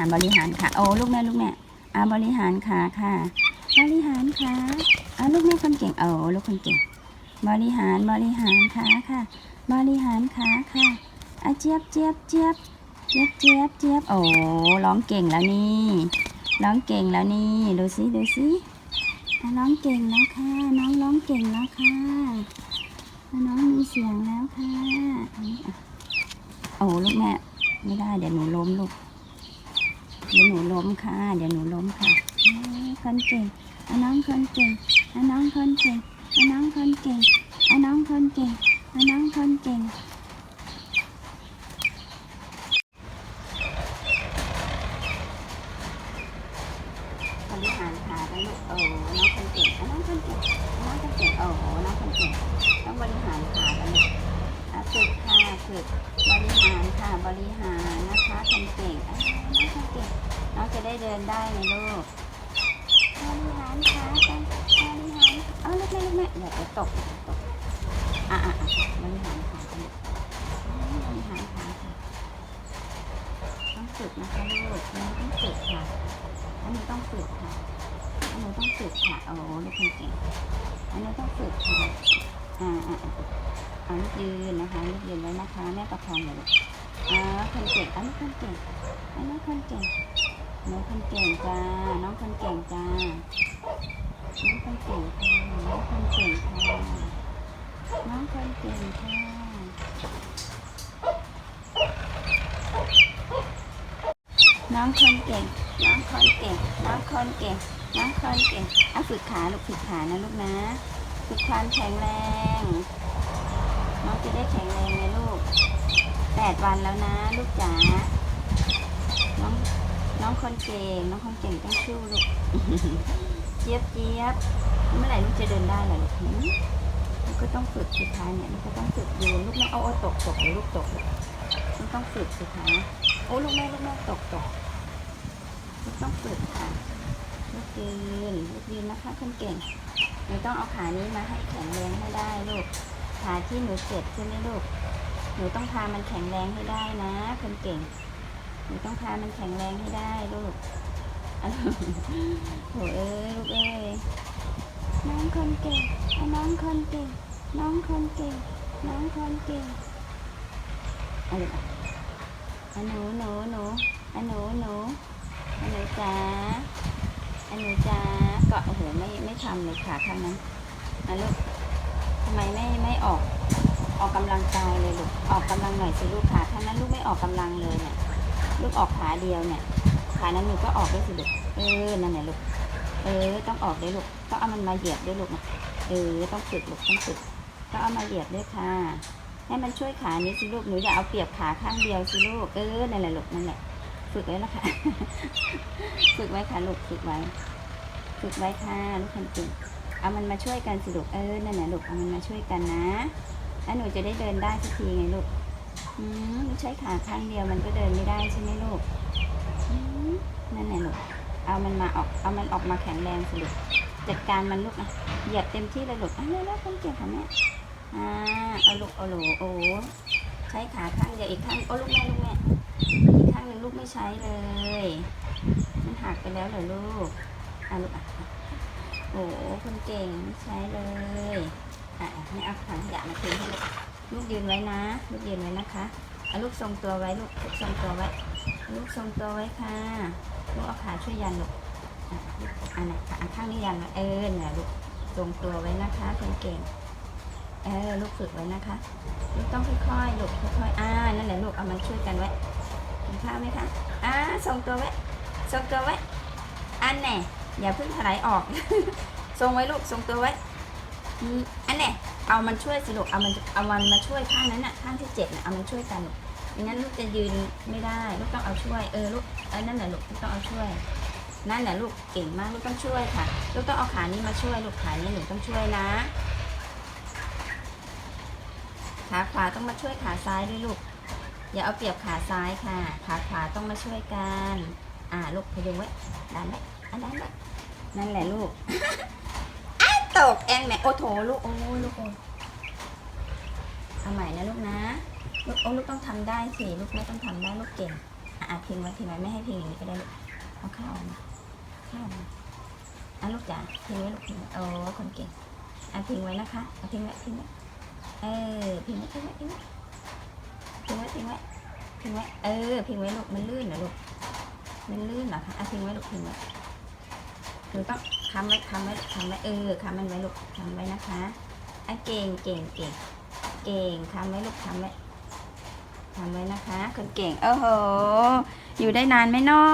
ารบริหารขาโอ้ลูกแม่ลูกแม่อาบริหารขาค่ะ บริหารขาอาลูกแม่คนเก่งโอ้ลูกคนเก่ง บริหารบริหารขาค่ะ บริหารขาค่ะอะเจี๊ยบเจี๊ยบเจี๊ยบเจี๊ยบเจี๊ยบเจี๊ยบโอ้ร้องเก่งแล้วนี่ร้องเก่งแล้วนี่ดูสิดูสิร้องเก่งแล้วค่ะ น้องร้องเก่งแล้วค่ะน้องมีเสียงแล้วค่ะโอ้ลูกแม่ไม่ได้เดี๋ยวหนูล้มลูก เดี๋ยวหนูล้มค่ะ เดี๋ยวหนูล้มค่ะคนเก่งอน้องคนเก่งอน้องคนเก่งอน้องคนเก่งอน้องคนเก่งอน้องคนเก่งบริหารขากันลูกโอ้น้องคนเก่งอน้องคนเก่งอน้องคนเก่งโอ้น้องคนเก่งต้องบริหารขากันลูกอะฝึกค่ะฝึกบริหารค่ะบริหาร นะคะคนเก่งอะน้องคนเก่ง น้องจะได้เดินได้ไหมลูกบริหารขากันบริหารเอาลูกแม่ลูกแม่เดี๋ยวจะตกเดี๋ยวจะตกอะอะอะบริหารขากันบริหารขาค่ะต้องฝึกนะคะลูกอันนี้ต้องฝึกค่ะ อันนี้ต้องฝึกค่ะอันนี้ต้องฝึกค่ะ โอ้ลูกคนเก่ง อันนี้ต้องฝึกค่ะ อ่าอ่าอ่าเอาลูกยืนนะคะลูกยืนไว้นะคะแม่ประคองเลยลูก อ่าคนเก่งอันนี้คนเก่งอันนี้คนเก่งน้องคนเก่งจ้า น้องคนเก่งจ้า น้องคนเก่งค่ะน้องคนเก่งค่ะน้องคนเก่งค่ะน้องคนเก่ง น้องคนเก่ง น้องคนเก่ง น้องคนเก่งอะฝึกขาลูกฝึกขานะลูกนะ ฝึกความแข็งแรง น้องจะได้แข็งแรงไงลูก แปดวันแล้วนะ ลูกจ๋า น้องน้องคนเก่ง น้องคนเก่งต้องสู้ลูก เจี๊ยบเจี๊ยบเมื่อไหร่ลูกจะเดินได้ล่ะลูกลูกก็ต้องฝึกสุดท้ายเนี่ยลูกก็ต้องฝึกยืนลูกแม่เอาเอาตกตกเดี๋ยวลูกตกลูกลูกต้องฝึกสุดท้ายโอ้ลูกแม่ลูกแม่ตกตกลูกต้องฝึกค่ะลูกยืนลูกยืนนะคะคนเก่งหนูต้องเอาขานี้มาให้แข็งแรงให้ได้ลูกขาที่หนูเจ็บใช่ไหมลูก หนูต้องพามันแข็งแรงให้ได้นะคนเก่ง หนูต้องพามันแข็งแรงให้ได้ลูกอะโหเอ้ยลูกเอ้ยน้องคนเก่งน้องคนเก่ง น้องคนเก่ง น้องคนเก่งอะไรอะอะหนูหนูหนูอะหนูหนูอะหนูจ๋าอะหนูจ๋าก็โอ้โหไม่ไม่ทำเลยขาข้างนั้นอะลูกทำไมไม่ไม่ออก ออกกำลังกายเลยลูก ออกกำลังหน่อยสิลูกขาข้างนั้นลูกไม่ออกกำลังเลยเนี่ย ลูกออกขาเดียวเนี่ย ขานั้นหนูก็ออกได้สิลูก เออ นั่นแหละลูก เออ ต้องออกด้วยลูก ต้องเอามันมาเหยียบด้วยลูกนะเออ ต้องฝึกลูก ต้องฝึก ต้องเอามาเหยียบด้วยค่ะ ให้มันช่วยขานี้สิลูก หนูอย่าเอาเปรียบขาข้างเดียวสิลูก เออ นั่นแหละลูก นั่นแหละ ฝึกไว้นะค่ะ ฝึกไว้ค่ะลูก ฝึกไว้ ฝึกไว้ค่ะลูกคนเก่งเอามันมาช่วยกันสิลูก เออ นั่นแหละลูก เอามันมาช่วยกันนะ แล้วหนูจะได้เดินได้สักทีไงลูกอืมใช้ขาข้างเดียวมันก็เดินไม่ได้ใช่ไหมลูกนั่นแหละลูกเอามันมาออกเอามันออกมาแข็งแรงสิลูกจัดการมันลูกอะเหยียบเต็มที่เลยลูกอะเร็วคนเก่งค่ะแม่อ่าเอาลูกเอาลูกโอ้ใช้ขาข้างเดียวอีกข้างโอ้ลูกแม่ลูกแม่อีกข้างหนึ่งลูกไม่ใช้เลย มันหักไปแล้วเหรอลูกอะลูกอะโอ้คนเก่งไม่ใช้เลย อะให้เอาถังขยะมาทิ้งให้ลูกลูกยืนไว้นะ ลูกยืนไว้นะคะเอาลูกทรงตัวไว้ลูกลูกทรงตัวไว้ ลูกทรงตัวไว้ค่ะลูกเอาขาช่วยยันลูกอะลูกอันไหนขาข้างนี้ยันเออเนี่ยลูกทรงตัวไว้นะคะคนเก่งเออลูกฝึกไว้นะคะ ลูกต้องค่อยๆลูกค่อยๆอ่านั่นแหละลูกเอามันช่วยกันไว้เห็นภาพไหมคะอ่าทรงตัวไว้ทรงตัวไว้อันแน่อย่าเพิ่งถลายออก ทรงไว้ลูกทรงตัวไว้ อันแน่เอามันช่วยสิลูกเอามันเอามันมาช่วยข้างนั้นน่ะข้างที่เจ็บน่ะเอามันช่วยกันลูกไม่งั้นลูกจะยืนไม่ได้ลูกต้องเอาช่วยเออลูกเออนั่นแหละลูกลูกต้องเอาช่วย นั่นแหละลูกเก่งมากลูกต้องช่วยค่ะ ลูกต้องเอาขานี้มาช่วยลูกขานี้หนูต้องช่วยนะขาขวาต้องมาช่วยขาซ้ายด้วยลูก อย่าเอาเปรียบขาซ้ายค่ะ ขาขวาต้องมาช่วยกัน อ่าลูกพยุงไว้ดันไว้อันนั้นไว้นั่นแหละลูก ตกเองแม่โอ้โถลูกโอ้ลูกโอ้เอาใหม่นะลูกนะลูกโอ้ลูกต้องทำได้สิลูกไม่ต้องทำได้ลูกเก่งอะพิงไว้ทิ้งไว้ไม่ให้พิงอย่างนี้ก็ได้ลูกเอาข้าวออกมาข้าวออกมาอะลูกจ๋าทิ้งไว้ลูกทิ้งไว้โอ้คนเก่งอะทิ้งไว้นะคะเอาทิ้งไว้ทิ้งไว้เออทิ้งไว้ทิ้งไว้ทิ้งไว้ทิ้งไว้ทิ้งไว้ทิ้งไว้เออทิ้งไว้ลูกมันลื่นนะลูกมันลื่นเหรอคะอะทิ้งไว้ลูกทิ้งไว้หนูต้อง ค้ำไว้ค้ำไว้ค้ำไว้เออค้ำมันไว้ลูกค้ำไว้นะคะอะเก่งเก่งเก่งเก่งค้ำไว้ลูกค้ำไว้ทำไว้นะคะ คนเก่งโอ้โหอยู่ได้นานไหมเนาะ